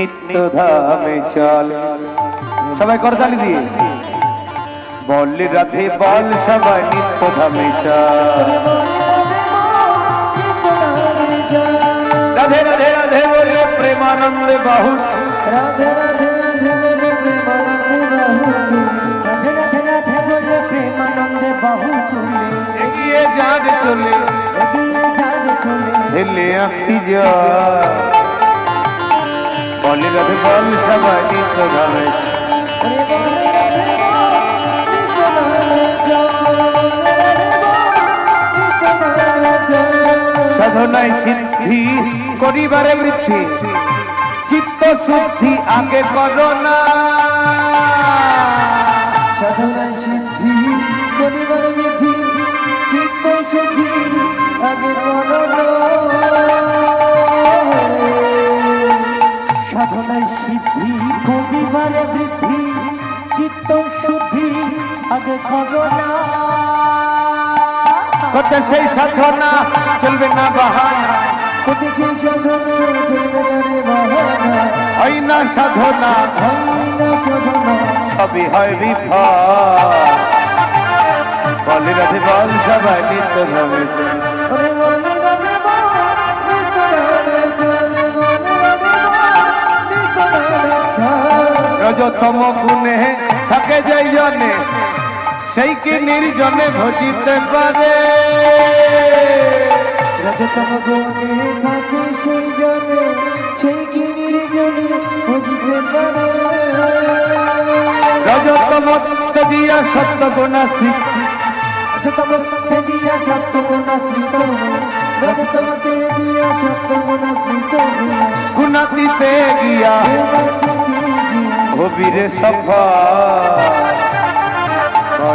নিত্য ধামে চল। সবাই করতালি দিয়ে। বল রাধে বল সবাই নিত্য ধামে চল। রাধে রাধে রাধে বলে প্রেমানন্দে বাহু। রাধে রাধে রাধে বলে প্রেমানন্দে বাহু। রাধে রাধে রাধে বলে প্রেমানন্দে বাহু তুলে এগিয়ে যান চলে। এগিয়ে চলে। ঢেলে আঁকি যা বল রাধে বল সবাই নিত্য ধামে সাধনায় সিদ্ধি করিবারে বৃদ্ধি। চিত্ত শুদ্ধি আগে করো করতে সেই সাধনা চলবে না বাহানা। কোটি সেই সাধনা চলবে না রে বাহানা। হয় না সাধনা। হয় না সাধনা। সবই হয় বিফল। বলে রাধে বল সবাই নিত্য চল। রজতম গুণে থাকে যাই জনে সেই কি নির্জনে ভজিতে পারে? রজতম গুণে থাকে সেই জনে, সেই কি নির্জনে বুঝতে পারে। রজতম দিয়া সত্য গুণা শিখ রজতম তেজিয়া সত্য গুণাশ্রিত, রজতম তেজিয়া সত্য গুণাতীতে গিয়া হবিরে সফা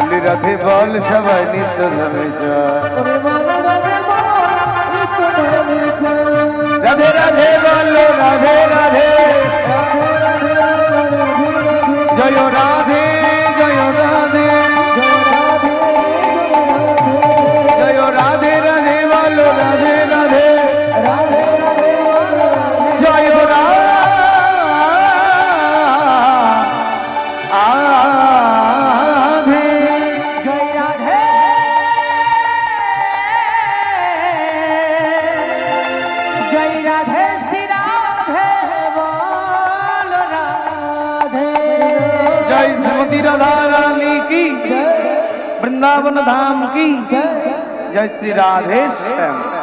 বলি রাধে বল সবাই নিত্য ধরে চল। ওরে রাধে বল, নিত্য ধরে চল। राधा रानी की वृंदावन धाम की जय। श्री राधे श्याम